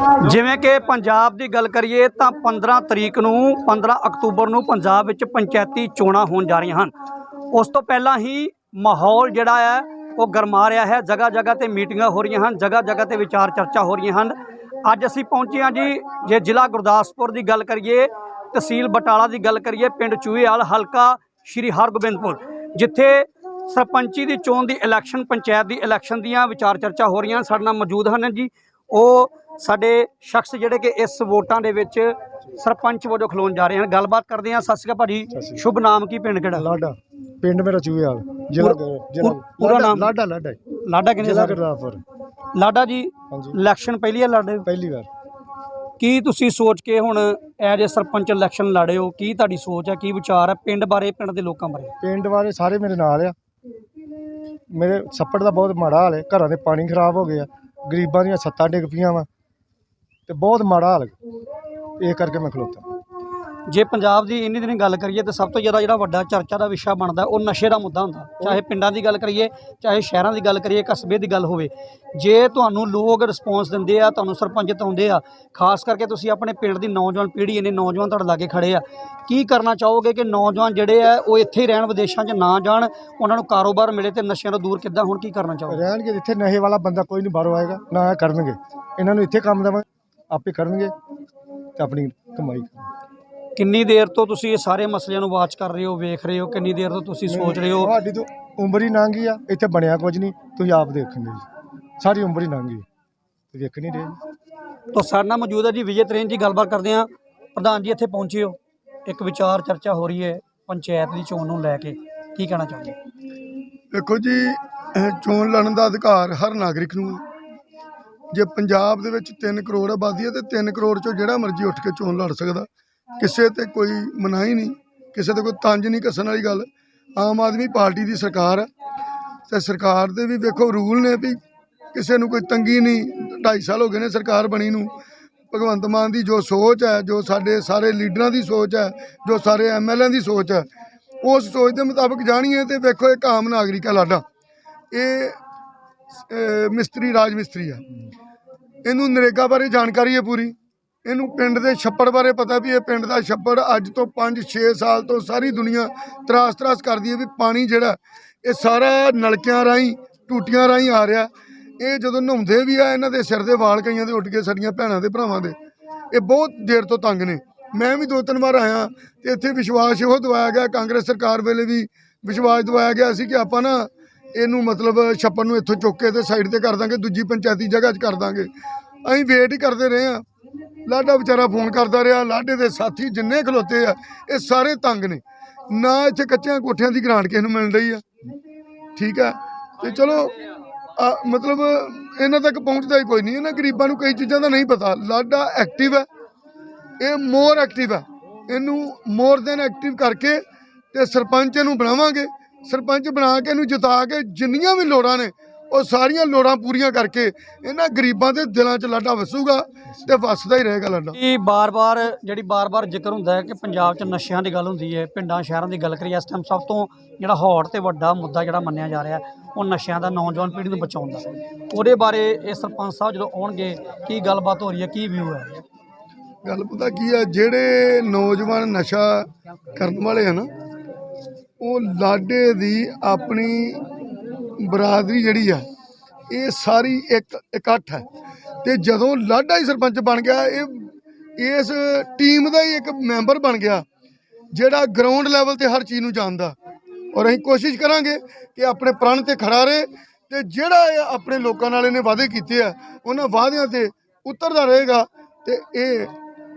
ਜਿਵੇਂ ਕਿ ਪੰਜਾਬ ਦੀ ਗੱਲ ਕਰੀਏ ਤਾਂ 15 ਤਰੀਕ ਨੂੰ 15 ਅਕਤੂਬਰ ਨੂੰ ਪੰਜਾਬ ਵਿੱਚ ਪੰਚਾਇਤੀ ਚੋਣਾਂ ਹੋਣ ਜਾ ਰਹੀਆਂ ਹਨ। ਉਸ ਤੋਂ ਪਹਿਲਾਂ ਹੀ ਮਾਹੌਲ ਜਿਹੜਾ ਹੈ, ਉਹ ਗਰਮਾ ਰਿਹਾ ਹੈ। ਜਗ੍ਹਾ ਜਗ੍ਹਾ ਤੇ ਮੀਟਿੰਗਾਂ ਹੋ ਰਹੀਆਂ ਹਨ ਜਗ੍ਹਾ ਜਗ੍ਹਾ ਤੇ ਵਿਚਾਰ ਚਰਚਾ ਹੋ ਰਹੀਆਂ ਹਨ। ਅੱਜ ਅਸੀਂ ਪਹੁੰਚੇ ਹਾਂ ਜੀ, ਜੇ ਜ਼ਿਲ੍ਹਾ ਗੁਰਦਾਸਪੁਰ ਦੀ ਗੱਲ ਕਰੀਏ, ਤਹਿਸੀਲ ਬਟਾਲਾ ਦੀ ਗੱਲ ਕਰੀਏ, ਪਿੰਡ ਚੂਹੇਵਾਲ, ਹਲਕਾ ਸ਼੍ਰੀ ਹਰਗੋਬਿੰਦਪੁਰ, ਜਿੱਥੇ ਸਰਪੰਚੀ ਦੀ ਚੋਣ ਦੀ ਇਲੈਕਸ਼ਨ ਪੰਚਾਇਤ ਦੀ ਇਲੈਕਸ਼ਨ ਦੀਆਂ ਵਿਚਾਰ ਚਰਚਾ ਹੋ ਰਹੀਆਂ ਸਾਡੇ ਨਾਲ ਮੌਜੂਦ ਹਨ ਜੀ, ਉਹ ਸਾਡੇ ਸ਼ਖਸ ਜਿਹੜੇ ਕਿ ਇਸ ਵੋਟਾਂ ਦੇ ਵਿੱਚ ਸਰਪੰਚ ਵਜੋਂ ਖਲੋਣ ਜਾ ਰਹੇ ਹਨ। ਗੱਲਬਾਤ ਕਰਦੇ ਹਾਂ। ਸਤਿ ਸ਼੍ਰੀ ਅਕਾਲ ਭਾਜੀ। ਸ਼ੁਭ ਨਾਮ ਕੀ ਪਿੰਡ ਕਿਹੜਾ? ਲਾਡਾ। ਪਿੰਡ ਮੇਰਾ ਚੂਹੇਵਾਲ ਜ਼ਿਲ੍ਹਾ ਪੂਰਾ- ਜ਼ਿਲ੍ਹਾ ਪੂਰਾ ਨਾਮ? ਲਾਡਾ ਲਾਡਾ। ਲਾਡਾ ਕਿੰਨੇ ਜ਼ਿਲ੍ਹਾ ਗੁਰਦਾਸਪੁਰ। ਲਾਡਾ ਜੀ ਇਲੈਕਸ਼ਨ ਪਹਿਲੀ ਹੈ ਲਾਡੇ? ਪਹਿਲੀ ਵਾਰ। ਕੀ ਤੁਸੀਂ ਸੋਚ ਕੇ ਹੁਣ ਐਜ ਸਰਪੰਚ ਇਲੈਕਸ਼ਨ ਲੜੇ ਹੋ? ਕੀ ਤੁਹਾਡੀ ਸੋਚ ਹੈ ਕੀ ਵਿਚਾਰ ਹੈ ਪਿੰਡ ਬਾਰੇ ਪਿੰਡ ਦੇ ਲੋਕਾਂ ਬਾਰੇ? ਪਿੰਡ ਵਾਲੇ ਸਾਰੇ ਮੇਰੇ ਨਾਲ ਆ। ਮੇਰੇ ਛੱਪੜ ਦਾ ਬਹੁਤ ਮਾੜਾ ਹਾਲ ਹੈ। ਘਰਾਂ ਦੇ ਪਾਣੀ ਖਰਾਬ ਹੋ ਗਿਆ ਗਰੀਬਾਂ ਦੀਆਂ ਛੱਤਾਂ ਡਿੱਗ ਪਈਆਂ ਵਾ। ਤੇ ਬਹੁਤ ਮਾੜਾ ਹਾਲ ਇਹ ਕਰਕੇ ਮੈਂ ਖਲੋਤਾ। ਜੇ ਪੰਜਾਬ ਦੀ ਇੰਨੀ ਦਿਨ ਗੱਲ ਕਰੀਏ ਤਾਂ ਸਭ ਤੋਂ ਜ਼ਿਆਦਾ ਜਿਹੜਾ ਵੱਡਾ ਚਰਚਾ ਦਾ ਵਿਸ਼ਾ ਬਣਦਾ ਉਹ ਨਸ਼ੇ ਦਾ ਮੁੱਦਾ ਹੁੰਦਾ। ਚਾਹੇ ਪਿੰਡਾਂ ਦੀ ਗੱਲ ਕਰੀਏ ਚਾਹੇ ਸ਼ਹਿਰਾਂ ਦੀ ਗੱਲ ਕਰੀਏ ਕਸਬੇ ਦੀ ਗੱਲ ਹੋਵੇ। ਜੇ ਤੁਹਾਨੂੰ ਲੋਕ ਰਿਸਪੌਂਸ ਦਿੰਦੇ ਆ ਤੁਹਾਨੂੰ ਸਰਪੰਚ ਤਾਉਂਦੇ ਆ ਖਾਸ ਕਰਕੇ ਤੁਸੀਂ ਆਪਣੇ ਪਿੰਡ ਦੀ ਨੌਜਵਾਨ ਪੀੜ੍ਹੀ ਇਹਨੇ ਨੌਜਵਾਨ ਤੁਹਾਡੇ ਲਾਗੇ ਖੜੇ ਆ ਕੀ ਕਰਨਾ ਚਾਹੋਗੇ ਕਿ ਨੌਜਵਾਨ ਜਿਹੜੇ ਆ ਉਹ ਇੱਥੇ ਹੀ ਰਹਿਣ ਵਿਦੇਸ਼ਾਂ 'ਚ ਨਾ ਜਾਣ ਉਹਨਾਂ ਨੂੰ ਕਾਰੋਬਾਰ ਮਿਲੇ ਤੇ ਨਸ਼ਿਆਂ ਤੋਂ ਦੂਰ ਕਿੱਦਾਂ ਹੁਣ ਕੀ ਕਰਨਾ ਚਾਹੋਗੇ? ਰਹਿਣਗੇ ਇੱਥੇ ਨਸ਼ੇ ਵਾਲਾ ਬੰਦਾ ਕੋਈ ਨਹੀਂ ਬਾਹਰੋਂ ਆਏਗਾ ਨਾ ਕਰਨਗੇ। ਇਹਨਾਂ ਨੂੰ ਇੱਥੇ ਕੰਮ ਦੇਵਾਂ ਆਪੇ ਕਰਨਗੇ ਤੇ ਆਪਣੀ ਕਮਾਈ ਕਰਨਗੇ ਕਿੰਨੀ ਦੇਰ ਤੋਂ ਤੁਸੀਂ ਇਹ ਸਾਰੇ ਮਸਲਿਆਂ ਨੂੰ ਵਾਚ ਕਰ ਰਹੇ ਹੋ ਵੇਖ ਰਹੇ ਹੋ? ਕਿੰਨੀ ਦੇਰ ਤੋਂ ਤੁਸੀਂ ਸੋਚ ਰਹੇ ਹੋ? ਤੁਹਾਡੀ ਤਾਂ ਉਮਰ ਹੀ ਲੰਘ ਗਈ ਆ ਇੱਥੇ ਬਣਿਆ ਕੁਝ ਨਹੀਂ ਤੁਸੀਂ ਆਪ ਦੇਖਣਗੇ ਜੀ। ਸਾਰੀ ਉਮਰ ਹੀ ਲੰਘ ਗਈ ਤੇ ਵੇਖ ਨਹੀਂ ਰਹੇ ਜੀ। ਤਾਂ ਸਾਡੇ ਨਾਲ ਮੌਜੂਦ ਹੈ ਜੀ ਵਿਜੇ ਤ੍ਰੇਨ ਜੀ ਗੱਲਬਾਤ ਕਰਦੇ ਹਾਂ। ਪ੍ਰਧਾਨ ਜੀ ਇੱਥੇ ਪਹੁੰਚੇ ਹੋ। ਇੱਕ ਵਿਚਾਰ ਚਰਚਾ ਹੋ ਰਹੀ ਹੈ ਪੰਚਾਇਤ ਦੀ ਚੋਣ ਨੂੰ ਲੈ ਕੇ। ਕੀ ਕਹਿਣਾ ਚਾਹੁੰਦੇ ਦੇਖੋ ਜੀ ਚੋਣ ਲੜਨ ਦਾ ਅਧਿਕਾਰ ਹਰ ਨਾਗਰਿਕ ਨੂੰ ਹੈ ਜੇ ਪੰਜਾਬ ਦੇ ਵਿੱਚ 3 ਕਰੋੜ ਆਬਾਦੀ ਹੈ ਤੇ 3 ਕਰੋੜ ਚੋਂ ਜਿਹੜਾ ਮਰਜ਼ੀ ਉੱਠ ਕੇ ਚੋਣ ਲੜ ਸਕਦਾ। ਕਿਸੇ ਤੇ ਕੋਈ ਮਨਾਹੀ ਨਹੀਂ, ਕਿਸੇ ਤੇ ਕੋਈ ਤੰਜ ਨਹੀਂ ਕੱਸਣ ਵਾਲੀ ਗੱਲ। ਆਮ ਆਦਮੀ ਪਾਰਟੀ ਦੀ ਸਰਕਾਰ ਹੈ ਤੇ ਸਰਕਾਰ ਦੇ ਵੀ ਵੇਖੋ ਰੂਲ ਨੇ ਵੀ ਕਿਸੇ ਨੂੰ ਕੋਈ ਤੰਗੀ ਨਹੀਂ 2.5 ਸਾਲ ਹੋ ਗਏ ਨੇ ਸਰਕਾਰ ਬਣੀ ਨੂੰ। ਭਗਵੰਤ ਮਾਨ ਦੀ ਜੋ ਸੋਚ ਹੈ, ਜੋ ਸਾਡੇ ਸਾਰੇ ਲੀਡਰਾਂ ਦੀ ਸੋਚ ਹੈ, ਜੋ ਸਾਰੇ ਐਮਐਲਏ ਦੀ ਸੋਚ ਹੈ, ਉਸ ਸੋਚ ਦੇ ਮੁਤਾਬਕ ਜਾਣੀਏ ਤੇ ਵੇਖੋ ਇੱਕ ਆਮ ਨਾਗਰਿਕ ਹੈ ਲਾਡਾ। ਇਹ ਮਿਸਤਰੀ, ਰਾਜ ਮਿਸਤਰੀ ਹੈ। ਇਹਨੂੰ ਨਰੇਗਾ ਬਾਰੇ ਜਾਣਕਾਰੀ ਹੈ ਪੂਰੀ। ਇਹਨੂੰ ਪਿੰਡ ਦੇ ਛੱਪੜ ਬਾਰੇ ਪਤਾ ਵੀ ਇਹ ਪਿੰਡ ਦਾ ਛੱਪੜ ਅੱਜ ਤੋਂ 5-6 ਸਾਲ ਤੋਂ ਸਾਰੀ ਦੁਨੀਆ ਤਰਾਸ ਤਰਾਸ ਕਰਦੀ ਹੈ ਵੀ ਪਾਣੀ ਜਿਹੜਾ ਇਹ ਸਾਰਾ ਨਲਕਿਆਂ ਰਾਹੀਂ, ਟੂਟੀਆਂ ਰਾਹੀਂ ਆ ਰਿਹਾ। ਇਹ ਜਦੋਂ ਨਹਾਉਂਦੇ ਵੀ ਆ, ਇਹਨਾਂ ਦੇ ਸਿਰ ਦੇ ਵਾਲ ਕਈਆਂ ਦੇ ਉੱਡ ਕੇ ਸਾਡੀਆਂ ਭੈਣਾਂ ਦੇ ਭਰਾਵਾਂ ਦੇ। ਇਹ ਬਹੁਤ ਦੇਰ ਤੋਂ ਤੰਗ ਨੇ। ਮੈਂ ਵੀ ਦੋ ਤਿੰਨ ਵਾਰ ਆਇਆ ਤੇ ਇੱਥੇ ਵਿਸ਼ਵਾਸ ਇਹੋ ਦਵਾਇਆ ਗਿਆ, ਕਾਂਗਰਸ ਸਰਕਾਰ ਵੇਲੇ ਵੀ ਵਿਸ਼ਵਾਸ ਦਵਾਇਆ ਗਿਆ ਸੀ ਕਿ ਆਪਾਂ ਨਾ ਇਹਨੂੰ ਮਤਲਬ ਛੱਪਣ ਨੂੰ ਇੱਥੋਂ ਚੁੱਕ ਕੇ ਤੇ ਸਾਈਡ ਤੇ ਕਰ ਦਾਂਗੇ, ਦੂਜੀ ਪੰਚਾਇਤੀ ਜਗ੍ਹਾ 'ਚ ਕਰ ਦਾਂਗੇ। ਅਸੀਂ ਵੇਟ ਹੀ ਕਰਦੇ ਰਹੇ ਆ ਲਾਡਾ ਵਿਚਾਰਾ ਫੋਨ ਕਰਦਾ ਰਿਹਾ, ਲਾਡੇ ਦੇ ਸਾਥੀ ਜਿੰਨੇ ਖਲੋਤੇ ਆ, ਇਹ ਸਾਰੇ ਤੰਗ ਨੇ। ਨਾ ਇੱਥੇ ਕੱਚਿਆਂ ਕੋਠਿਆਂ ਦੀ ਗ੍ਰਾਂਟ ਕਿਸੇ ਨੂੰ ਮਿਲ ਰਹੀ ਆ। ਠੀਕ ਹੈ ਤੇ ਚਲੋ ਮਤਲਬ ਇਹਨਾਂ ਤੱਕ ਪਹੁੰਚਦਾ ਹੀ ਕੋਈ ਨਹੀਂ। ਇਹਨਾਂ ਗਰੀਬਾਂ ਨੂੰ ਕਈ ਚੀਜ਼ਾਂ ਦਾ ਨਹੀਂ ਪਤਾ। ਲਾਡਾ ਐਕਟਿਵ ਹੈ ਇਹ ਮੋਰ ਐਕਟਿਵ ਹੈ ਇਹਨੂੰ ਮੋਰ ਦੈਨ ਐਕਟਿਵ ਕਰਕੇ ਤੇ ਸਰਪੰਚ ਇਹਨੂੰ ਬਣਾਵਾਂਗੇ ਸਰਪੰਚ ਬਣਾ ਕੇ ਇਹਨੂੰ ਜਿਤਾ ਕੇ ਜਿੰਨੀਆਂ ਵੀ ਲੋੜਾਂ ਨੇ ਉਹ ਸਾਰੀਆਂ ਲੋੜਾਂ ਪੂਰੀਆਂ ਕਰਕੇ ਇਹਨਾਂ ਗਰੀਬਾਂ ਦੇ ਦਿਲਾਂ 'ਚ ਲਾਡਾ ਵਸੂਗਾ ਤੇ ਵਸਦਾ ਹੀ ਰਹੇਗਾ ਲਾਡਾ। ਇਹ ਬਾਰ-ਬਾਰ ਜਿਹੜੀ ਬਾਰ-ਬਾਰ ਜ਼ਿਕਰ ਹੁੰਦਾ ਹੈ ਕਿ ਪੰਜਾਬ 'ਚ ਨਸ਼ਿਆਂ ਦੀ ਗੱਲ ਹੁੰਦੀ ਹੈ ਪਿੰਡਾਂ ਸ਼ਹਿਰਾਂ ਦੀ ਗੱਲ ਕਰੀਏ ਇਸ ਟਾਈਮ ਸਭ ਤੋਂ ਜਿਹੜਾ ਹੌਟ ਤੇ ਵੱਡਾ ਮੁੱਦਾ ਜਿਹੜਾ ਮੰਨਿਆ ਜਾ ਰਿਹਾ ਉਹ ਨਸ਼ਿਆਂ ਦਾ ਨੌਜਵਾਨ ਪੀੜ੍ਹੀ ਨੂੰ ਬਚਾਉਣ ਦਾ। ਉਹਦੇ ਬਾਰੇ ਇਹ ਸਰਪੰਚ ਸਾਹਿਬ ਜਦੋਂ ਆਉਣਗੇ ਕੀ ਗੱਲਬਾਤ ਹੋ ਰਹੀ ਹੈ ਕੀ ਵਿਊ ਹੈ? ਗੱਲ ਪਤਾ ਕੀ ਆ ਜਿਹੜੇ ਨੌਜਵਾਨ ਨਸ਼ਾ ਕਰਨ ਵਾਲੇ ਆ ਨਾ ਉਹ ਲਾਡੇ ਦੀ ਆਪਣੀ ਬਰਾਦਰੀ ਜਿਹੜੀ ਆ, ਇਹ ਸਾਰੀ ਇੱਕ, ਇਕੱਠ ਹੈ। ਤੇ ਜਦੋਂ ਲਾਡਾ ਹੀ ਸਰਪੰਚ ਬਣ ਗਿਆ, ਇਹ, ਇਸ ਟੀਮ ਦਾ ਹੀ ਇੱਕ ਮੈਂਬਰ ਬਣ ਗਿਆ, ਜਿਹੜਾ ਗਰਾਊਂਡ ਲੈਵਲ ਤੇ ਹਰ ਚੀਜ਼ ਨੂੰ ਜਾਣਦਾ। ਔਰ ਅਸੀਂ ਕੋਸ਼ਿਸ਼ ਕਰਾਂਗੇ ਕਿ ਆਪਣੇ ਪ੍ਰਣ ਤੇ ਖੜਾ ਰਹੇ ਤੇ ਜਿਹੜਾ ਇਹ ਆਪਣੇ ਲੋਕਾਂ ਨਾਲ ਇਹਨੇ ਵਾਅਦੇ ਕੀਤੇ ਆ, ਉਹਨਾਂ ਵਾਅਦਿਆਂ ਤੇ ਉਤਰਦਾ ਰਹੇਗਾ ਤੇ ਇਹ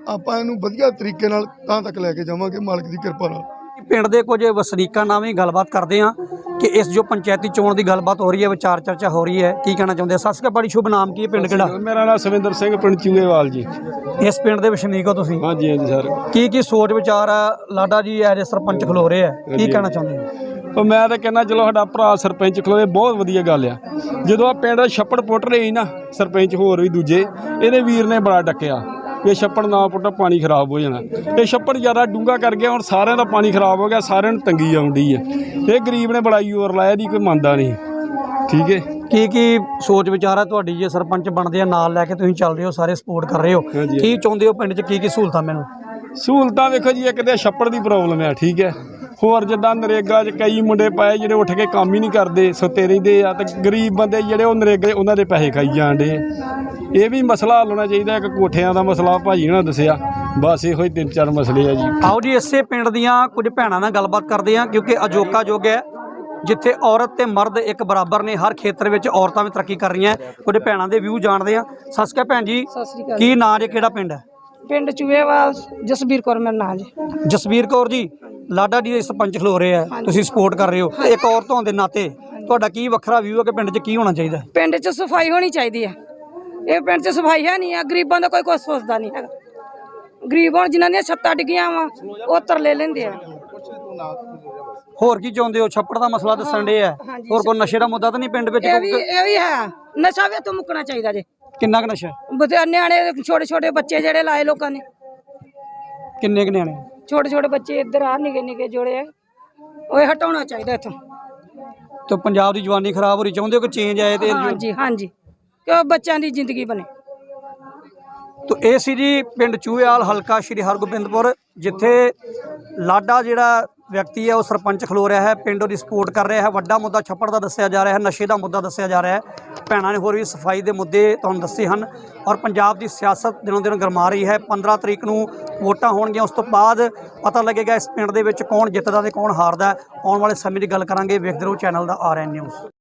ਆਪਾਂ ਇਹਨੂੰ ਵਧੀਆ ਤਰੀਕੇ ਨਾਲ ਤਾਂ ਤੱਕ ਲੈ ਕੇ ਜਾਵਾਂਗੇ ਮਾਲਕ ਦੀ ਕਿਰਪਾ ਨਾਲ। ਪਿੰਡ ਦੇ ਕੁਝ ਵਸਨੀਕਾਂ ਨਾਲ ਵੀ ਗੱਲਬਾਤ ਕਰਦੇ ਹਾਂ ਕਿ ਇਸ ਜੋ ਪੰਚਾਇਤੀ ਚੋਣ ਦੀ ਗੱਲਬਾਤ ਹੋ ਰਹੀ ਹੈ ਵਿਚਾਰ ਚਰਚਾ ਹੋ ਰਹੀ ਹੈ ਕੀ ਕਹਿਣਾ ਚਾਹੁੰਦੇ ਹੋ? ਸਤਿ ਸ਼੍ਰੀ ਅਕਾਲ ਬੜੀ ਸ਼ੁਭ ਨਾਮ ਕੀ ਹੈ ਪਿੰਡ ਕਿਹੜਾ? ਮੇਰਾ ਨਾਮ ਸਵਿੰਦਰ ਸਿੰਘ ਪਿੰਡ ਚੂਹੇਵਾਲ ਜੀ। ਇਸ ਪਿੰਡ ਦੇ ਵਸਨੀਕ ਹੋ ਤੁਸੀਂ? ਹਾਂਜੀ ਹਾਂਜੀ ਸਰ। ਕੀ ਕੀ ਸੋਚ ਵਿਚਾਰ ਆ? ਲਾਡਾ ਜੀ ਐਜ ਸਰਪੰਚ ਖਲੋ ਰਹੇ ਆ ਕੀ ਕਹਿਣਾ ਚਾਹੁੰਦੇ ਹੋ? ਉਹ ਮੈਂ ਤਾਂ ਕਹਿੰਦਾ ਚਲੋ ਸਾਡਾ ਭਰਾ ਸਰਪੰਚ ਖਲੋਏ ਬਹੁਤ ਵਧੀਆ ਗੱਲ ਆ। ਜਦੋਂ ਆ ਪਿੰਡ ਛੱਪੜ ਪੁੱਟ ਰਹੇ ਨਾ ਸਰਪੰਚ ਹੋਰ ਵੀ ਦੂਜੇ ਇਹਦੇ ਵੀਰ ਨੇ ਬੜਾ ਡੱਕਿਆ। ਇਹ ਛੱਪੜ ਨਾ ਪੁੱਟੋ ਪਾਣੀ ਖਰਾਬ ਹੋ ਜਾਣਾ। ਇਹ ਛੱਪੜ ਜ਼ਿਆਦਾ ਡੂੰਘਾ ਕਰ ਗਿਆ ਹੁਣ ਸਾਰਿਆਂ ਦਾ ਪਾਣੀ ਖਰਾਬ ਹੋ ਗਿਆ ਸਾਰਿਆਂ ਨੂੰ ਤੰਗੀ ਆਉਂਦੀ ਹੈ। ਇਹ ਗਰੀਬ ਨੇ ਬੜਾ ਜ਼ੋਰ ਲਾਇਆ ਦੀ ਕੋਈ ਮੰਨਦਾ ਨਹੀਂ। ਠੀਕ ਹੈ? ਕੀ ਕੀ ਸੋਚ ਵਿਚਾਰ ਹੈ ਤੁਹਾਡੀ? ਜੇ ਸਰਪੰਚ ਬਣਦੇ ਆ ਨਾਲ ਲੈ ਕੇ ਤੁਸੀਂ ਚੱਲਦੇ ਹੋ ਸਾਰੇ ਸਪੋਰਟ ਕਰ ਰਹੇ ਹੋ। ਕੀ ਚਾਹੁੰਦੇ ਹੋ ਪਿੰਡ 'ਚ? ਕੀ ਕੀ ਸਹੂਲਤਾਂ ਮੈਨੂੰ ਸਹੂਲਤਾਂ ਵੇਖੋ ਜੀ ਇੱਕ ਤੇ ਛੱਪੜ ਦੀ ਪ੍ਰੋਬਲਮ ਹੈ ਠੀਕ ਹੈ? ਹੋਰ ਜਿੱਦਾਂ ਨਰੇਗਾ 'ਚ ਕਈ ਮੁੰਡੇ ਪਾਏ ਜਿਹੜੇ ਉੱਠ ਕੇ ਕੰਮ ਹੀ ਨਹੀਂ ਕਰਦੇ ਸੁੱਤੇ ਰਹਿੰਦੇ ਆ ਤੇ ਗਰੀਬ ਬੰਦੇ ਜਿਹੜੇ ਉਹ ਨਰੇਗੇ ਉਹਨਾਂ ਦੇ ਪੈਸੇ ਖਾਈ ਜਾਂਦੇ ਇਹ ਵੀ ਮਸਲਾ ਹੱਲ ਹੋਣਾ ਚਾਹੀਦਾ ਇੱਕ ਕੋਠਿਆਂ ਦਾ ਮਸਲਾ ਭਾਜੀ ਨੇ ਦੱਸਿਆ। ਬਸ ਇਹੋ ਹੀ ਤਿੰਨ ਚਾਰ ਮਸਲੇ ਆ ਜੀ। ਆਓ ਜੀ ਇਸੇ ਪਿੰਡ ਦੀਆਂ ਕੁਝ ਭੈਣਾਂ ਨਾਲ ਗੱਲਬਾਤ ਕਰਦੇ ਹਾਂ ਕਿਉਂਕਿ ਅਜੋਕਾ ਯੁੱਗ ਹੈ ਜਿੱਥੇ ਔਰਤ ਤੇ ਮਰਦ ਇੱਕ ਬਰਾਬਰ ਨੇ ਹਰ ਖੇਤਰ ਵਿੱਚ ਔਰਤਾਂ ਵੀ ਤਰੱਕੀ ਕਰ ਰਹੀਆਂ। ਕੁਝ ਭੈਣਾਂ ਦੇ ਵਿਊ ਜਾਣਦੇ ਆ ਸਤਿ ਸ਼੍ਰੀ ਅਕਾਲ ਭੈਣ ਜੀ ਸਤਿ ਸ੍ਰੀ ਅਕਾਲ ਕੀ ਨਾਂ ਜੇ ਕਿਹੜਾ ਪਿੰਡ ਹੈ? ਪਿੰਡ ਚੂਹੇਵਾਲ ਜਸਬੀਰ ਕੌਰ ਮੇਰਾ ਨਾਂ ਜੀ। ਜਸਵੀਰ ਕੌਰ ਜੀ ਲਾਡਾ ਜੀ ਦੇ ਸਰਪੰਚ ਖਲੋ ਰਹੇ ਆ। ਤੁਸੀਂ ਸਪੋਰਟ ਕਰ ਰਹੇ ਹੋ। ਇੱਕ ਔਰਤ ਹੋਣ ਦੇ ਨਾਤੇ ਤੁਹਾਡਾ ਕੀ ਵੱਖਰਾ ਵਿਊ ਹੈ ਕਿ ਪਿੰਡ 'ਚ ਕੀ ਹੋਣਾ ਚਾਹੀਦਾ? ਪਿੰਡ 'ਚ ਸਫ਼ਾਈ ਹੋਣੀ ਚਾਹੀਦੀ ਹੈ ਇਹ ਪਿੰਡ 'ਚ ਸਫ਼ਾਈ ਹੈ ਨਹੀਂ ਆ। ਗਰੀਬਾਂ ਦਾ ਕੋਈ ਕੁਛ ਸੋਚਦਾ ਨਹੀਂ ਹੈਗਾ। ਗਰੀਬ ਹੁਣ ਜਿਨ੍ਹਾਂ ਦੀਆਂ ਛੱਤਾਂ ਡਿੱਗੀਆਂ ਵਾ ਉਹ ਤਰਲੇ ਲੈਂਦੇ ਆ। ਹੋਰ ਕੀ ਚਾਹੁੰਦੇ ਹੋ? ਛੱਪੜ ਦਾ ਮਸਲਾ ਦੱਸਣ ਦੇ ਆ। ਹੋਰ ਕੋਈ ਨਸ਼ੇ ਦਾ ਮੁੱਦਾ ਤਾਂ ਨਹੀਂ ਪਿੰਡ ਵਿੱਚ? ਇਹ ਵੀ ਇਹ ਵੀ ਹੈ। ਨਸ਼ਾ ਵੀ ਤੋਂ ਮੁੱਕਣਾ ਚਾਹੀਦਾ ਜੇ। ਕਿੰਨਾ ਕੁ ਨਸ਼ਾ? ਬਤੇ ਨਿਆਣੇ ਛੋਟੇ ਛੋਟੇ ਬੱਚੇ ਜਿਹੜੇ ਲਾਏ ਲੋਕਾਂ ਨੇ। ਕਿੰਨੇ ਕੁ ਨਿਆਣੇ? ਛੋਟੇ ਛੋਟੇ ਬੱਚੇ ਇੱਧਰ ਆ ਨਿੱਕੇ ਨਿੱਕੇ ਜੋੜੇ ਆ। ਉਹ ਇਹ ਹਟਾਉਣਾ ਚਾਹੀਦਾ ਇੱਥੋਂ। ਤੇ ਪੰਜਾਬ ਦੀ ਜਵਾਨੀ ਖਰਾਬ ਹੋ ਰਹੀ ਚਾਹੁੰਦੇ ਹੋ ਕਿ ਚੇਂਜ ਆਏ ਤੇ ਹਾਂਜੀ ਹਾਂਜੀ। ਕਿਉਂ ਬੱਚਿਆਂ ਦੀ ਜ਼ਿੰਦਗੀ ਬਣੇ। ਤੋ ਇਹ ਸੀ ਜੀ ਪਿੰਡ ਚੂਹੇਵਾਲ ਹਲਕਾ ਸ਼੍ਰੀ ਹਰਗੋਬਿੰਦਪੁਰ ਜਿੱਥੇ ਲਾਡਾ ਜਿਹੜਾ ਵਿਅਕਤੀ ਹੈ, ਉਹ ਸਰਪੰਚ ਖਲੋ ਰਿਹਾ ਹੈ, ਪਿੰਡ ਉਹਦੀ ਸਪੋਰਟ ਕਰ ਰਿਹਾ ਹੈ, ਵੱਡਾ ਮੁੱਦਾ ਛੱਪੜ ਦਾ ਦੱਸਿਆ ਜਾ ਰਿਹਾ ਹੈ, ਨਸ਼ੇ ਦਾ ਮੁੱਦਾ ਦੱਸਿਆ ਜਾ ਰਿਹਾ ਹੈ। ਭੈਣਾਂ ਨੇ ਹੋਰ ਵੀ ਸਫ਼ਾਈ ਦੇ ਮੁੱਦੇ ਤੁਹਾਨੂੰ ਦੱਸੇ ਹਨ ਔਰ ਪੰਜਾਬ ਦੀ ਸਿਆਸਤ ਦਿਨੋਂ ਦਿਨ ਗਰਮਾ ਰਹੀ ਹੈ। 15 ਤਰੀਕ ਨੂੰ ਵੋਟਾਂ ਹੋਣਗੀਆਂ, ਉਸ ਤੋਂ ਬਾਅਦ ਪਤਾ ਲੱਗੇਗਾ ਇਸ ਪਿੰਡ ਦੇ ਵਿੱਚ ਕੌਣ ਜਿੱਤਦਾ ਤੇ ਕੌਣ ਹਾਰਦਾ ਆਉਣ ਵਾਲੇ ਸਮੇਂ ਦੀ ਗੱਲ ਕਰਾਂਗੇ। ਵੇਖਦੇ ਰਹੋ, ਚੈਨਲ ਦਾ ਆਰਐਨ ਨਿਊਜ਼।